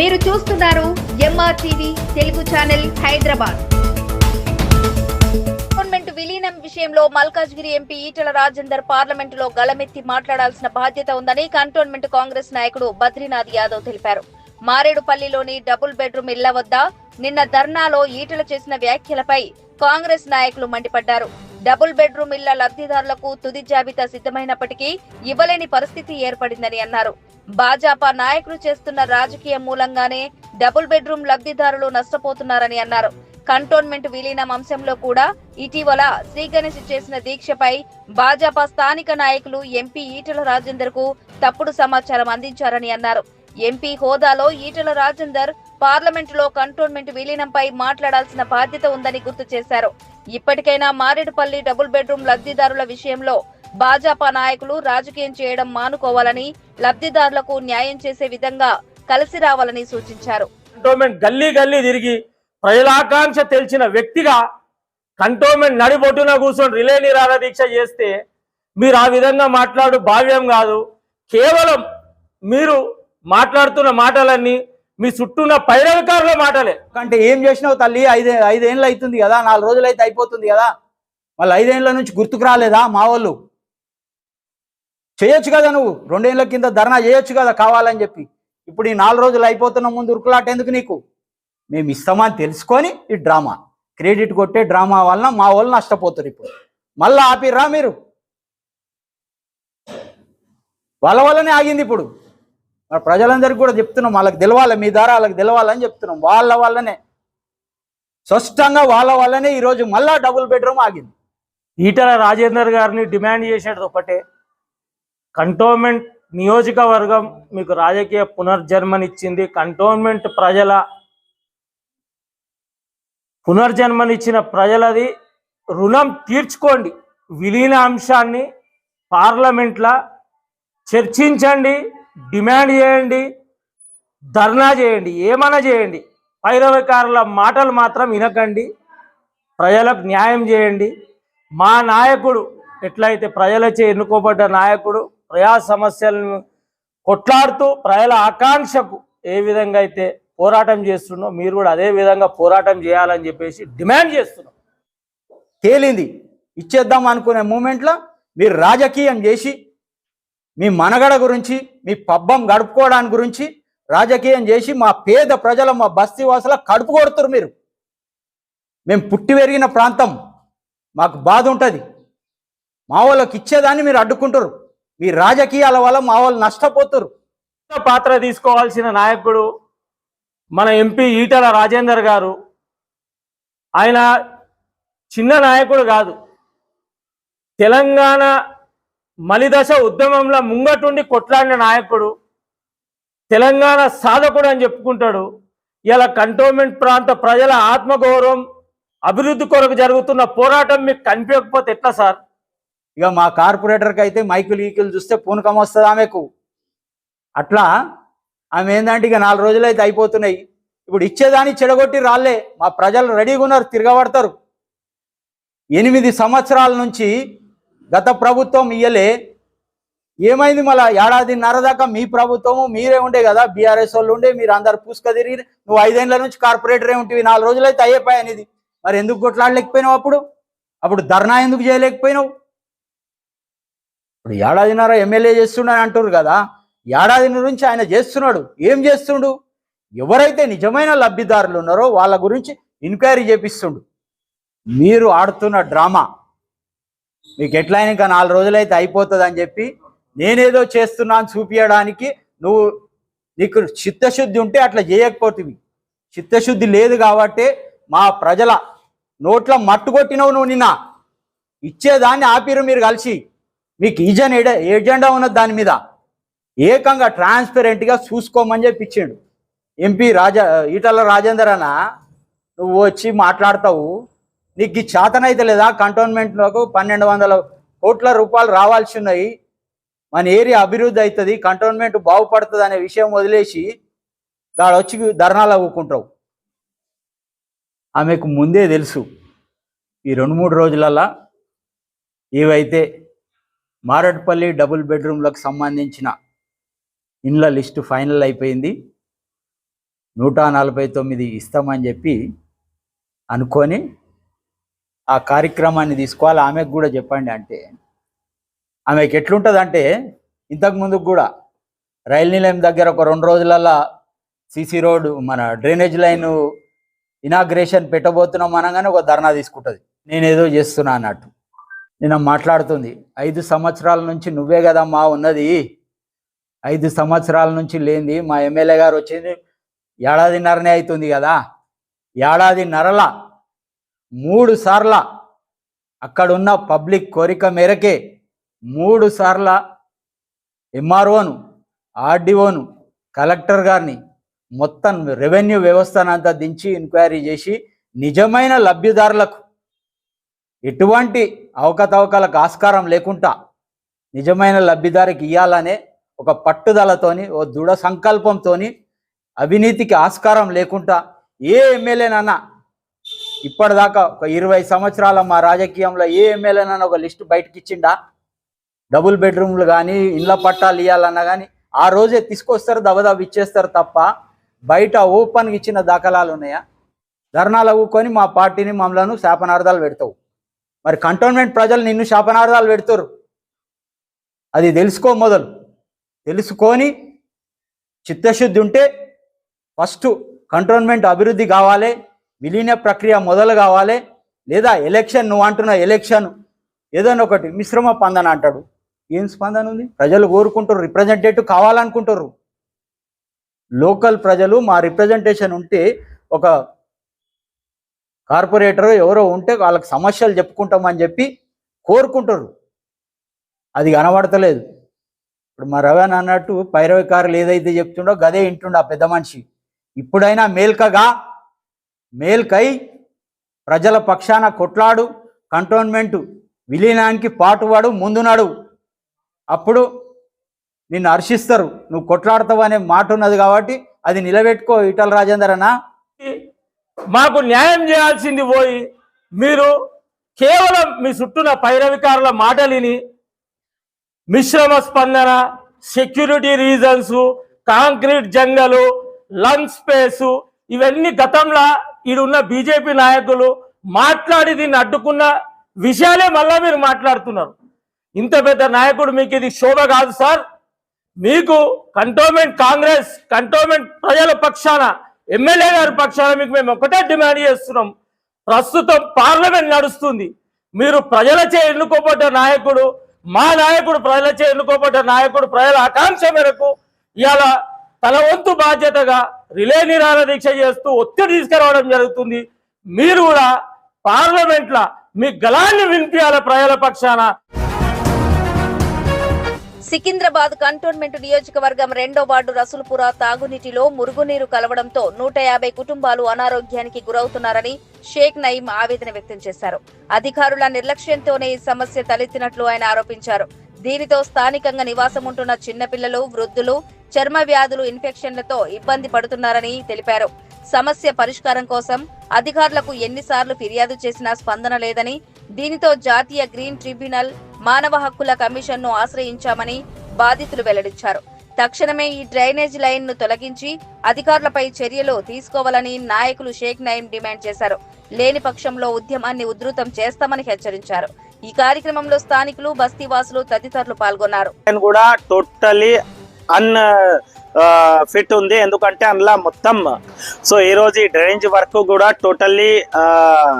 మీరు చూస్తున్నారు MR TV Telugu channel Hyderabad. Government విలీనం విషయంలో మల్కాజ్గిరి ఎంపీ ఈటల రాజేందర్ పార్లమెంటులో గళమెత్తి మాట్లాడాల్సిన బాధ్యత ఉందని కంటోన్మెంట్ కాంగ్రెస్ నాయకుడు బద్రీనాథ్ యాదవ్ తెలిపారు. మారేడుపల్లిలోని డబుల్ బెడ్రూమ్ ఇళ్ళ వద్ద నిన్న ధర్నాలో ఈటల చేసిన వ్యాఖ్యలపై కాంగ్రెస్ నాయకులు మండిపడ్డారు. డబుల్ బెడ్రూమ్ ఇళ్ళ లబ్ధిదారులకు తుది జాబితా సిద్ధమైనప్పటికీ ఇవ్వలేని పరిస్థితి ఏర్పడిందని అన్నారు. భాజపా నాయకులు చేస్తున్న రాజకీయ మూలంగానే డబుల్ బెడ్రూమ్ లబ్ధిదారులు నష్టపోతున్నారని అన్నారు. కంటోన్మెంట్ విలీనం అంశంలో కూడా ఇటీవల శ్రీగణేష్ చేసిన దీక్షపై భాజపా స్థానిక నాయకులు ఎంపీ ఈటల రాజేందర్కు తప్పుడు సమాచారం అందించారని అన్నారు. ఎంపీ హోదాలో ఈటల రాజేందర్ పార్లమెంటులో కంటోన్మెంట్ విలీనంపై మాట్లాడాల్సిన బాధ్యత ఉందని గుర్తు చేశారు. ఇప్పటికైనా మారేడుపల్లి డబుల్ బెడ్రూమ్ లబ్ధిదారుల విషయంలో భాజపా నాయకులు రాజకీయం చేయడం మానుకోవాలని లబ్ధిదారులకు న్యాయం చేసే విధంగా కలిసి రావాలని సూచించారు. కంటోన్మెంట్ గల్లీ గల్లీ తిరిగి ప్రజలాకాంక్ష తెలిసిన వ్యక్తిగా కంటోన్మెంట్ నడిబొట్టున కూర్చొని రిలే నిరాహార దీక్ష చేస్తే మీరు ఆ విధంగా మాట్లాడు భావ్యం కాదు. కేవలం మీరు మాట్లాడుతున్న మాటలన్నీ మీ చుట్టూన్న పైరవికారుల మాటలే. అంటే ఏం చేసినావు తల్లి? ఐదే ఐదేళ్ళు అవుతుంది కదా నాలుగు రోజులు అయితే అయిపోతుంది కదా. మళ్ళీ ఐదేళ్ళ నుంచి గుర్తుకు రాలేదా మా వాళ్ళు? చేయొచ్చు కదా నువ్వు. రెండేళ్ళ కింద ధర్నా చేయొచ్చు కదా కావాలని చెప్పి. ఇప్పుడు ఈ నాలుగు రోజులు అయిపోతున్న ముందు ఉరుకులాట ఎందుకు నీకు? మేము ఇస్తామని తెలుసుకొని ఈ డ్రామా. క్రెడిట్ కొట్టే డ్రామా వలన మా వాళ్ళు నష్టపోతారు ఇప్పుడు. మళ్ళీ ఆపిర్రా మీరు? వాళ్ళ వల్లనే ఆగింది ఇప్పుడు. మరి ప్రజలందరికీ కూడా చెప్తున్నాం వాళ్ళకి తెలవాలి మీ ద్వారా వాళ్ళకి తెలవాలని చెప్తున్నాం. వాళ్ళ వల్లనే స్పష్టంగా వాళ్ళ వల్లనే ఈరోజు మళ్ళా డబుల్ బెడ్రూమ్ ఆగింది. ఈటల రాజేందర్ గారిని డిమాండ్ చేసేది ఒకటే కంటోన్మెంట్ నియోజకవర్గం మీకు రాజకీయ పునర్జన్మనిచ్చింది. కంటోన్మెంట్ ప్రజల పునర్జన్మనిచ్చిన ప్రజలది రుణం తీర్చుకోండి. విలీన అంశాన్ని పార్లమెంట్లో చర్చించండి. డిమాండ్ చేయండి ధర్నా చేయండి ఏమైనా చేయండి. పైరవకారుల మాటలు మాత్రం వినకండి ప్రజలకు న్యాయం చేయండి. మా నాయకుడు ఎట్లయితే ప్రజలచే ఎన్నుకోబడ్డ నాయకుడు ప్రజా సమస్యలను కొట్లాడుతూ ప్రజల ఆకాంక్షకు ఏ విధంగా అయితే పోరాటం చేస్తుండో మీరు కూడా అదే విధంగా పోరాటం చేయాలని చెప్పేసి డిమాండ్ చేస్తున్నాం. తేలింది. ఇచ్చేద్దాం అనుకునే మూమెంట్లో మీరు రాజకీయం చేసి మీ మనగడ గురించి మీ పబ్బం గడుపుకోవడానికి గురించి రాజకీయం చేసి మా పేద ప్రజల మా బస్తీ వాసుల కడుపు కొడుతురు మీరు. మేము పుట్టి పెరిగిన ప్రాంతం. మాకు బాధ ఉంటుంది. మా వాళ్ళకి ఇచ్చేదాన్ని మీరు అడ్డుకుంటారు. మీ రాజకీయాల వల్ల మా వాళ్ళు నష్టపోతురు. పాత్ర తీసుకోవాల్సిన నాయకుడు మన ఎంపీ ఈటల రాజేందర్ గారు. ఆయన చిన్న నాయకుడు కాదు. తెలంగాణ మలిదశ ఉద్యమంలో ముంగటుండి కొట్లాడిన నాయకుడు తెలంగాణ సాధకుడు అని చెప్పుకుంటాడు. ఇలా కంటోన్మెంట్ ప్రాంత ప్రజల ఆత్మగౌరవం అభివృద్ధి కొరకు జరుగుతున్న పోరాటం మీకు కనిపించకపోతే ఎట్లా సార్? ఇక మా కార్పొరేటర్కి అయితే మైకులు ఈకులు చూస్తే పూనకం వస్తుంది ఆమెకు. అట్లా ఆమె ఏందంటే ఇక నాలుగు రోజులు అయితే అయిపోతున్నాయి. ఇప్పుడు ఇచ్చేదాన్ని చెడగొట్టి రాలే మా ప్రజలు రెడీగా ఉన్నారు తిరగబడతారు. ఎనిమిది సంవత్సరాల నుంచి గత ప్రభుత్వం ఇయ్యలే. ఏమైంది మళ్ళా? ఏడాదిన్నర దాకా మీ ప్రభుత్వము మీరే ఉండే కదా? బీఆర్ఎస్ వాళ్ళు ఉండే మీరు అందరు పూసుక తిరిగి నువ్వు ఐదేళ్ళ నుంచి కార్పొరేటరే ఉంటివి. నాలుగు రోజులు అయితే అయ్యేపోయాయి మరి ఎందుకు కొట్లాడలేకపోయినావు అప్పుడు? అప్పుడు ధర్నా ఎందుకు చేయలేకపోయినావు? ఇప్పుడు ఏడాదిన్నర ఎమ్మెల్యే చేస్తున్నాడు అంటారు కదా. ఏడాది నుంచి ఆయన చేస్తున్నాడు. ఏం చేస్తుండు? ఎవరైతే నిజమైన లబ్ధిదారులు ఉన్నారో వాళ్ళ గురించి ఎంక్వైరీ చేపిస్తుండు. మీరు ఆడుతున్న డ్రామా. మీకు ఎట్లయినా ఇంకా నాలుగు రోజులైతే అయిపోతుంది అని చెప్పి నేనేదో చేస్తున్నాను చూపించడానికి నువ్వు నీకు చిత్తశుద్ధి ఉంటే అట్లా చేయకపోతుంది చిత్తశుద్ధి లేదు కాబట్టి మా ప్రజల నోట్ల మట్టుకొట్టినవు నువ్వు నిన్న. ఇచ్చేదాన్ని ఆపిరు మీరు కలిసి. మీకు ఈజన్ ఏజెండా ఉన్నది దాని మీద. ఏకంగా ట్రాన్స్పరెంట్గా చూసుకోమని చెప్పి ఇచ్చిండు. ఎంపీ రాజా ఈటల రాజేందర్ అన్న నువ్వు వచ్చి మాట్లాడతావు. నీకు ఈ చేతనైతే లేదా? కంటోన్మెంట్లకు పన్నెండు వందల కోట్ల రూపాయలు రావాల్సి ఉన్నాయి. మన ఏరియా అభివృద్ధి అవుతుంది కంటోన్మెంట్ బాగుపడుతుంది అనే విషయం వదిలేసి దాడు వచ్చి ధర్నాలు అవ్వుకుంటావు. ఆమెకు ముందే తెలుసు ఈ రెండు మూడు రోజులల్లా ఏవైతే మారట్పల్లి డబుల్ బెడ్రూమ్లకు సంబంధించిన ఇండ్ల లిస్టు ఫైనల్ అయిపోయింది నూట నలభై తొమ్మిది ఇస్తామని చెప్పి అనుకొని ఆ కార్యక్రమాన్ని తీసుకోవాలి. ఆమెకు కూడా చెప్పండి అంటే. ఆమెకి ఎట్లుంటుంది అంటే ఇంతకు ముందుకు కూడా రైలు నిలయం దగ్గర ఒక రెండు రోజులల్లా సిసి రోడ్డు మన డ్రైనేజ్ లైన్ ఇనాగ్రేషన్ పెట్టబోతున్నాం అనగానే ఒక ధర్నా తీసుకుంటుంది. నేనేదో చేస్తున్నా అన్నట్టు. నేను మాట్లాడుతుంది. ఐదు సంవత్సరాల నుంచి నువ్వే కదా మా ఉన్నది. ఐదు సంవత్సరాల నుంచి లేనిది. మా ఎమ్మెల్యే గారు వచ్చింది. ఏడాదిన్నరనే అవుతుంది కదా. ఏడాదిన్నరల మూడు సార్ల అక్కడున్న పబ్లిక్ కోరిక మేరకే మూడు సార్ల ఎంఆర్ఓను ఆర్డీఓను కలెక్టర్ గారిని మొత్తం రెవెన్యూ వ్యవస్థనంతా దించి ఎంక్వైరీ చేసి నిజమైన లబ్ధిదారులకు ఎటువంటి అవకతవకలకు ఆస్కారం లేకుండా నిజమైన లబ్ధిదారికి ఇవ్వాలనే ఒక పట్టుదలతోని ఓ దృఢ సంకల్పంతోని అవినీతికి ఆస్కారం లేకుండా ఏ ఎమ్మెల్యేనన్నా ఇప్పటిదాకా ఒక ఇరవై సంవత్సరాల మా రాజకీయంలో ఏ ఎమ్మెల్యేనన్నా ఒక లిస్టు బయటకి ఇచ్చిండా డబుల్ బెడ్రూమ్లు కానీ ఇళ్ళ పట్టాలు ఇవ్వాలన్నా కానీ ఆ రోజే తీసుకొస్తారు దబదబ ఇచ్చేస్తారు తప్ప బయట ఓపెన్గా ఇచ్చిన దాఖలాలు ఉన్నాయా? ధర్నాలు అవ్వుకొని మా పార్టీని మమ్మలను శాపనార్థాలు పెడతావు. మరి కంటోన్మెంట్ ప్రజలు నిన్ను శాపనార్థాలు పెడతారు. అది తెలుసుకో మొదలు. తెలుసుకొని చిత్తశుద్ధి ఉంటే ఫస్ట్ కంటోన్మెంట్ అభివృద్ధి కావాలి. విలీన ప్రక్రియ మొదలు కావాలి. లేదా ఎలక్షన్ నువ్వు అంటున్న ఎలక్షన్ ఏదైనా ఒకటి మిశ్రమ స్పందన అంటాడు. ఏం స్పందన ఉంది? ప్రజలు కోరుకుంటారు రిప్రజెంటేటివ్ కావాలనుకుంటారు లోకల్ ప్రజలు మా రిప్రజెంటేషన్ ఉంటే ఒక కార్పొరేటర్ ఎవరో ఉంటే వాళ్ళకి సమస్యలు చెప్పుకుంటామని చెప్పి కోరుకుంటారు అది కనబడతలేదు. ఇప్పుడు మా రవణ అన్నట్టు పైరవికారులు ఏదైతే చెప్తుండో గదే ఇంటుండో ఆ పెద్ద మనిషి. ఇప్పుడైనా మేల్కగా మేల్కై ప్రజల పక్షాన కొట్లాడు కంటోన్మెంట్ విలీనానికి పాటువాడు ముందునాడు. అప్పుడు నిన్ను హర్షిస్తారు. నువ్వు కొట్లాడతావు అనే మాట ఉన్నది కాబట్టి అది నిలబెట్టుకో ఈటల రాజేందర్ అన్న మాకు న్యాయం చేయాల్సింది పోయి మీరు కేవలం మీ చుట్టూన పైరవికారుల మాటలిని మిశ్రమ స్పందన సెక్యూరిటీ రీజన్స్ కాంక్రీట్ జంగలు లంగ్ స్పేసు ఇవన్నీ గతంలో ఈడున్న బీజేపీ నాయకులు మాట్లాడి దీన్ని అడ్డుకున్న విషయాలే మళ్ళా మీరు మాట్లాడుతున్నారు. ఇంత పెద్ద నాయకుడు మీకు ఇది శోభ కాదు సార్. మీకు కంటోన్మెంట్ కాంగ్రెస్ కంటోన్మెంట్ ప్రజల పక్షాన ఎమ్మెల్యే గారి పక్షాన మీకు మేము ఒకటే డిమాండ్ చేస్తున్నాం. ప్రస్తుతం పార్లమెంట్ నడుస్తుంది. మీరు ప్రజలచే ఎన్నుకోబడ్డ నాయకుడు మా నాయకుడు ప్రజలచే ఎన్నుకోబడ్డ నాయకుడు ప్రజల ఆకాంక్ష మేరకు ఇవాళ తన వంతు బాధ్యతగా రిలే నిరాహార దీక్ష చేస్తూ ఒత్తిడి తీసుకురావడం జరుగుతుంది. మీరు కూడా పార్లమెంట్ల మీ గలాన్ని వినిపించాల ప్రజల పక్షాన. సికింద్రాబాద్ కంటోన్మెంట్ నియోజకవర్గం రెండో వార్డు రసుల్పుర తాగునీటిలో మురుగునీరు కలవడంతో నూట యాభై కుటుంబాలు అనారోగ్యానికి గురవుతున్నారని షేక్ నయీం ఆవేదన వ్యక్తం చేశారు. అధికారుల నిర్లక్ష్యంతోనే ఈ సమస్య తలెత్తినట్లు ఆయన ఆరోపించారు. దీనితో స్థానికంగా నివాసం ఉంటున్న చిన్నపిల్లలు వృద్ధులు చర్మ వ్యాధులు ఇన్ఫెక్షన్లతో ఇబ్బంది పడుతున్నారని తెలిపారు. సమస్య పరిష్కారం కోసం అధికారులకు ఎన్నిసార్లు ఫిర్యాదు చేసినా స్పందన లేదని దీనితో జాతీయ గ్రీన్ ట్రిబ్యునల్ మానవ హక్కుల కమిషన్ను ఆశ్రయించామని బాధితులు వెల్లడించారు. తక్షణమే ఈ డ్రైనేజ్ లైన్ను తొలగించి అధికారులపై చర్యలు తీసుకోవాలని నాయకులు షేక్ నయీం డిమాండ్ చేశారు. లేని పక్షంలో ఉద్యమాన్ని ఉధృతం చేస్తామని హెచ్చరించారు. ఈ కార్యక్రమంలో స్థానికులు బస్తీవాసులు తదితరులు పాల్గొన్నారు. కూడా టోటలీ అన్ ఫిట్ ఉంది. ఎందుకంటే అందులో మొత్తం సో ఈరోజు ఈ డ్రైనేజ్ వర్క్ కూడా టోటల్లీ uh,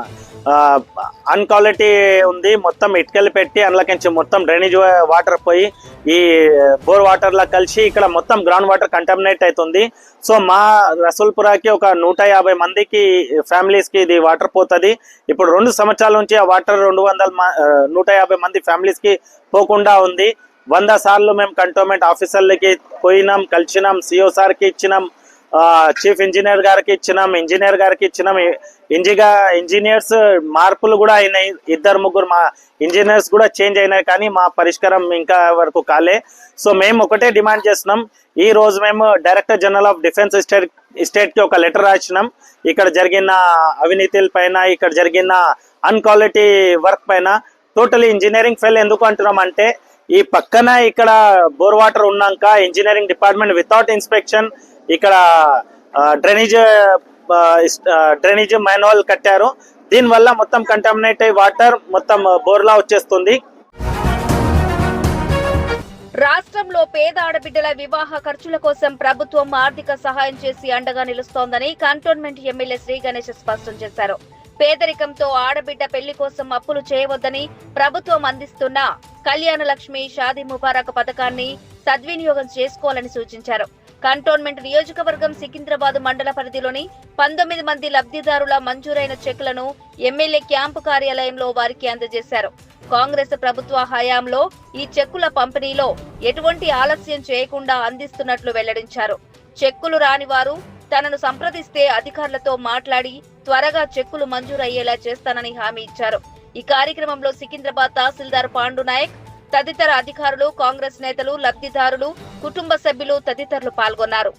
అన్క్వాలిటీ ఉంది. మొత్తం ఇటుకలు పెట్టి అందులోకించి మొత్తం డ్రైనేజ్ వాటర్ పోయి ఈ బోర్ వాటర్లో కలిసి ఇక్కడ మొత్తం గ్రౌండ్ వాటర్ కంటామినేట్ అవుతుంది సో మా రసూల్పురాకి ఒక నూట యాభై మందికి ఫ్యామిలీస్కి ఇది వాటర్ పోతుంది. ఇప్పుడు రెండు సంవత్సరాల నుంచి ఆ వాటర్ రెండు వందల మ- నూట యాభై మంది ఫ్యామిలీస్కి పోకుండా ఉంది. వంద సార్లు మేము కంటోన్మెంట్ ఆఫీసర్లకి పోయినాం కలిసినాం సిఓ సార్కి ఇచ్చినాం. చీఫ్ ఇంజనీర్ గారికి ఇచ్చినాం ఇంజనీర్ గారికి ఇచ్చినాం. ఇంజిగా ఇంజనీర్స్ మార్పులు కూడా అయినాయి. ఇద్దరు ముగ్గురు మా ఇంజనీర్స్ కూడా చేంజ్ అయినాయి కానీ మా పరిష్కారం ఇంకా వరకు కాలే. సో మేము ఒకటే డిమాండ్ చేస్తున్నాం. ఈ రోజు మేము director general of defence state స్టేట్కి ఒక లెటర్ రాసినాం. ఇక్కడ జరిగిన అవినీతిల పైన ఇక్కడ జరిగిన అన్క్వాలిటీ వర్క్ పైన. టోటలీ ఇంజనీరింగ్ ఫెయిల్ ఎందుకు అంటున్నాం అంటే ఈ పక్కన ఇక్కడ బోర్ వాటర్ ఉన్నాక ఇంజనీరింగ్ డిపార్ట్మెంట్ వితౌట్ ఇన్స్పెక్షన్ ఇక్కడ డ్రైనేజ్ డ్రైనేజ్ మాన్యువల్ కట్టారు. దీనివల్ల మొత్తం కంటామినేట్ అయ్యి వాటర్ మొత్తం బోర్లా వచ్చేస్తుంది. రాష్ట్రంలో పేద ఆడబిడ్డల వివాహ ఖర్చుల కోసం ప్రభుత్వం ఆర్థిక సహాయం చేసి అండగా నిలుస్తోందని కంటోన్మెంట్ ఎమ్మెల్యే శ్రీ గణేష్ స్పష్టం చేశారు. పేదరికంతో ఆడబిడ్డ పెళ్ళి కోసం అప్పులు చేయవద్దని ప్రభుత్వం అందిస్తున్న కళ్యాణ లక్ష్మి షాదీ ముబారక్ పథకాన్ని సద్వినియోగం చేసుకోవాలని సూచించారు. కంటోన్మెంట్ నియోజకవర్గం సికింద్రాబాద్ మండల పరిధిలోని పంతొమ్మిది మంది లబ్ధిదారుల మంజూరైన చెక్లను ఎమ్మెల్యే క్యాంపు కార్యాలయంలో వారికి అందజేశారు. కాంగ్రెస్ ప్రభుత్వ హయాంలో ఈ చెక్కుల పంపిణీలో ఎటువంటి ఆలస్యం చేయకుండా అందిస్తున్నట్లు వెల్లడించారు. చెక్కులు రాని వారు తనను సంప్రదిస్తే అధికారులతో మాట్లాడి త్వరగా చెక్కులు మంజూరయ్యేలా చేస్తానని హామీ ఇచ్చారు. ఈ కార్యక్రమంలో సికింద్రాబాద్ తహసీల్దార్ పాండు నాయక్ తదితర అధికారులు కాంగ్రెస్ నేతలు లబ్ధిదారులు కుటుంబ సభ్యులు తదితరులు పాల్గొన్నారు.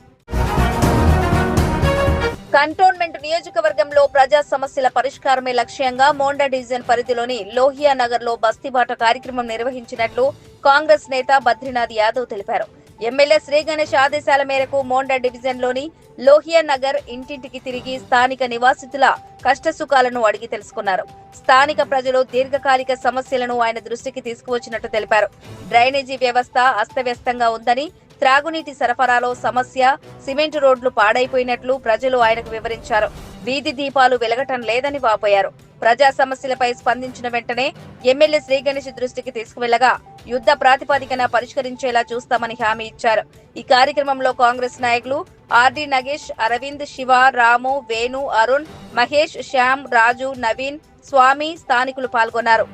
కంటోన్మెంట్ నియోజకవర్గంలో ప్రజా సమస్యల పరిష్కారమే లక్ష్యంగా మోండా డివిజన్ పరిధిలోని లోహియా నగర్లో బస్తీబాట కార్యక్రమం నిర్వహించినట్లు కాంగ్రెస్ నేత బద్రీనాథ్ యాదవ్ తెలిపారు. ఎమ్మెల్యే శ్రీ గణేష్ ఆదేశాల మేరకు మోండా డివిజన్లోని లోహియా నగర్ ఇంటింటికి తిరిగి స్థానిక నివాసితుల కష్టసుఖాలను అడిగి తెలుసుకున్నారు. స్థానిక ప్రజలు దీర్ఘకాలిక సమస్యలను ఆయన దృష్టికి తీసుకువచ్చినట్టు తెలిపారు. డ్రైనేజీ వ్యవస్థ అస్తవ్యస్తంగా ఉందని త్రాగునీటి సరఫరాలో సమస్య సిమెంట్ రోడ్లు పాడైపోయినట్లు ప్రజలు ఆయనకు వివరించారు. వీధి దీపాలు వెలగటం లేదని వాపోయారు. ప్రజా సమస్యలపై స్పందించిన వెంటనే ఎమ్మెల్యే శ్రీగణేష్ దృష్టికి తీసుకువెళ్ళగా యుద్ధ ప్రాతిపదికన పరిష్కరించేలా చూస్తామని హామీ ఇచ్చారు. ఈ కార్యక్రమంలో కాంగ్రెస్ నాయకులు ఆర్డి నగేష్ అరవింద్ శివ రాము వేణు అరుణ్ మహేష్ శ్యామ్ రాజు నవీన్ స్వామి స్థానికులు పాల్గొన్నారు.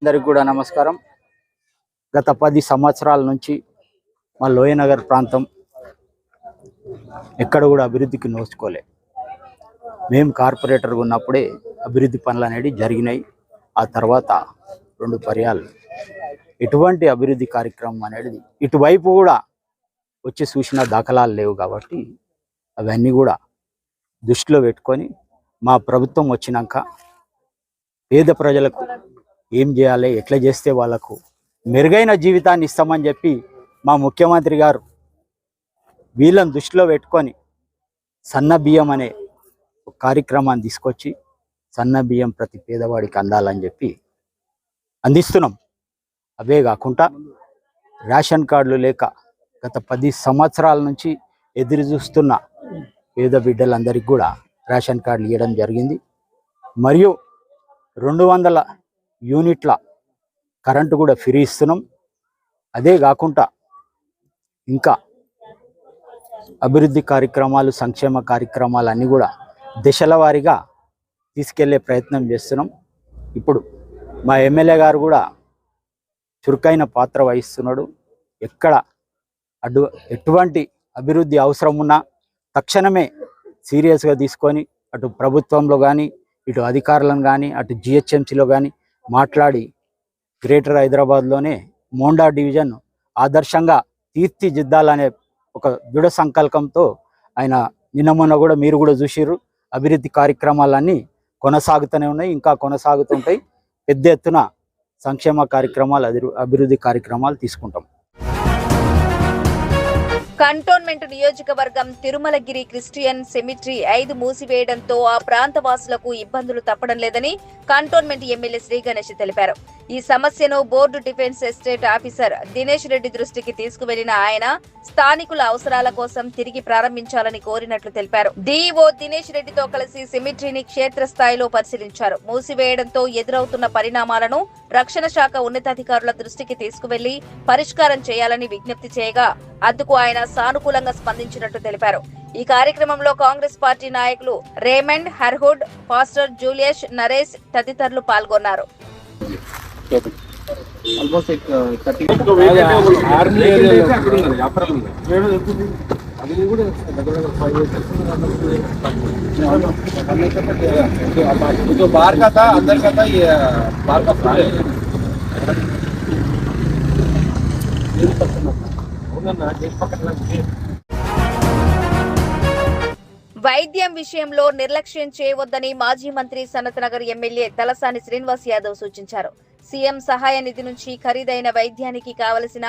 అందరికి కూడా నమస్కారం. గత పది సంవత్సరాల నుంచి మా లోయనగర్ ప్రాంతం ఎక్కడ కూడా అభివృద్ధికి నోచుకోలే. మేము కార్పొరేటర్గా ఉన్నప్పుడే అభివృద్ధి పనులు అనేవి జరిగినాయి. ఆ తర్వాత రెండు పర్యాలు ఎటువంటి అభివృద్ధి కార్యక్రమం అనేది ఇటువైపు కూడా వచ్చి చూసిన దాఖలాలు లేవు కాబట్టి అవన్నీ కూడా దృష్టిలో పెట్టుకొని మా ప్రభుత్వం వచ్చినాక పేద ప్రజలకు ఏం చేయాలి ఎట్లా చేస్తే వాళ్ళకు మెరుగైన జీవితాన్ని ఇస్తామని చెప్పి మా ముఖ్యమంత్రి గారు వీళ్ళని దృష్టిలో పెట్టుకొని సన్న బియ్యం అనే కార్యక్రమాన్ని తీసుకొచ్చి సన్న బియ్యం ప్రతి పేదవాడికి అందాలని చెప్పి అందిస్తున్నాం. అవే కాకుండా రేషన్ కార్డులు లేక గత పది సంవత్సరాల నుంచి ఎదురు చూస్తున్న పేద బిడ్డలందరికీ కూడా రేషన్ కార్డులు ఇవ్వడం జరిగింది. మరియు రెండు వందల యూనిట్ల కరెంటు కూడా ఫ్రీ ఇస్తున్నాం. అదే కాకుండా ఇంకా అభివృద్ధి కార్యక్రమాలు సంక్షేమ కార్యక్రమాలు అన్నీ కూడా దశల వారీగా తీసుకెళ్ళే ప్రయత్నం చేస్తున్నాం. ఇప్పుడు మా ఎమ్మెల్యే గారు కూడా చురుకైన పాత్ర వహిస్తున్నాడు. ఎక్కడ అడ్డు ఎటువంటి అభివృద్ధి అవసరం ఉన్నా తక్షణమే సీరియస్గా తీసుకొని అటు ప్రభుత్వంలో కానీ ఇటు అధికారులను కానీ అటు జిహెచ్ఎంసీలో కానీ మాట్లాడి గ్రేటర్ హైదరాబాద్లోనే మోండా డివిజన్ ఆదర్శంగా తీర్చిదిద్దాలనే ఒక దృఢ సంకల్పంతో ఆయన నిన్న మొన్న కూడా మీరు కూడా చూసిర్రు. అభివృద్ధి కార్యక్రమాలన్నీ కొనసాగుతూనే ఉన్నాయి ఇంకా కొనసాగుతుంటాయి. పెద్ద ఎత్తున సంక్షేమ కార్యక్రమాలు అభివృద్ధి కార్యక్రమాలు తీసుకుంటాం. కంటోన్మెంట్ నియోజకవర్గం తిరుమలగిరి క్రిస్టియన్ సెమిట్రీ ఐదు మూసివేయడంతో ఆ ప్రాంత వాసులకు ఇబ్బందులు తప్పడం లేదని కంటోన్మెంట్ ఎమ్మెల్యే శ్రీ గణేష్ తెలిపారు. ఈ సమస్యను board defence estate officer Dinesh Reddy దృష్టికి తీసుకువెళ్ళిన ఆయన స్థానికుల అవసరాల కోసం తిరిగి ప్రారంభించాలని కోరినట్లు తెలిపారు. డీఈఓ దినేష్ రెడ్డితో కలిసి సెమిట్రీని క్షేత్రస్థాయిలో పరిశీలించారు. మూసివేయడంతో ఎదురవుతున్న పరిణామాలను రక్షణ శాఖ ఉన్నతాధికారుల దృష్టికి తీసుకువెళ్ళి పరిష్కారం చేయాలని విజ్ఞప్తి చేయగా అందుకు ఆయన సానుకూలంగా స్పందించినట్టు తెలిపారు. ఈ కార్యక్రమంలో కాంగ్రెస్ పార్టీ నాయకులు రేమండ్ హర్హుడ్ పాస్టర్ జూలియస్ నరేష్ తదితరులు పాల్గొన్నారు. వైద్యం విషయంలో నిర్లక్ష్యం చేయవద్దని మాజీ మంత్రి సనత్ నగర్ ఎమ్మెల్యే తలసాని శ్రీనివాస్ యాదవ్ సూచించారు. సీఎం సహాయ నిధి నుంచి ఖరీదైన వైద్యానికి కావలసిన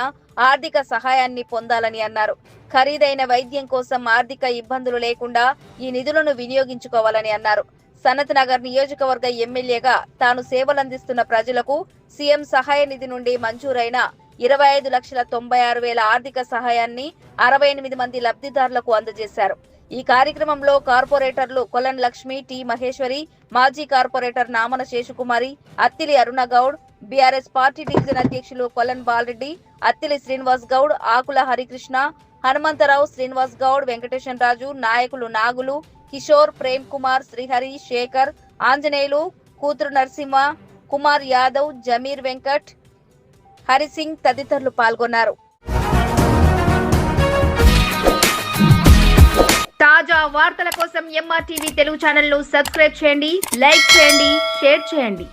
ఆర్థిక సహాయాన్ని పొందాలని అన్నారు. ఖరీదైన వైద్యం కోసం ఆర్థిక ఇబ్బందులు లేకుండా ఈ నిధులను వినియోగించుకోవాలని అన్నారు. సనత్ నగర్ నియోజకవర్గ ఎమ్మెల్యేగా తాను సేవలందిస్తున్న ప్రజలకు సీఎం సహాయ నిధి నుండి మంజూరైన ఇరవై ఐదు లక్షల తొంభై ఆరు వేల ఆర్థిక సహాయాన్ని అరవై ఎనిమిది మంది లబ్ధిదారులకు అందజేశారు. ఈ కార్యక్రమంలో కార్పొరేటర్లు కొలన్ లక్ష్మి టి మహేశ్వరి మాజీ corporator Namana Sheshakumari Attili Arunagoud BRS party division అధ్యక్షులు కొలన్ బాలరెడ్డి అత్తిలి శ్రీనివాస్ గౌడ్ ఆకుల హరికృష్ణ హనుమంతరావు శ్రీనివాస్ గౌడ్ వెంకటేశన్ రాజు నాయకులు నాగులు కిషోర్ ప్రేమ్ కుమార్ శ్రీహరి శేఖర్ ఆంజనేయులు కూతురు నరసింహ కుమార్ యాదవ్ జమీర్ వెంకట్ హరిసింగ్ తదితరులు పాల్గొన్నారు. తాజా వార్తల కోసం ఎంఆర్టీవీ తెలుగు ఛానల్ను సబ్స్క్రైబ్ చేయండి లైక్ చేయండి షేర్ చేయండి.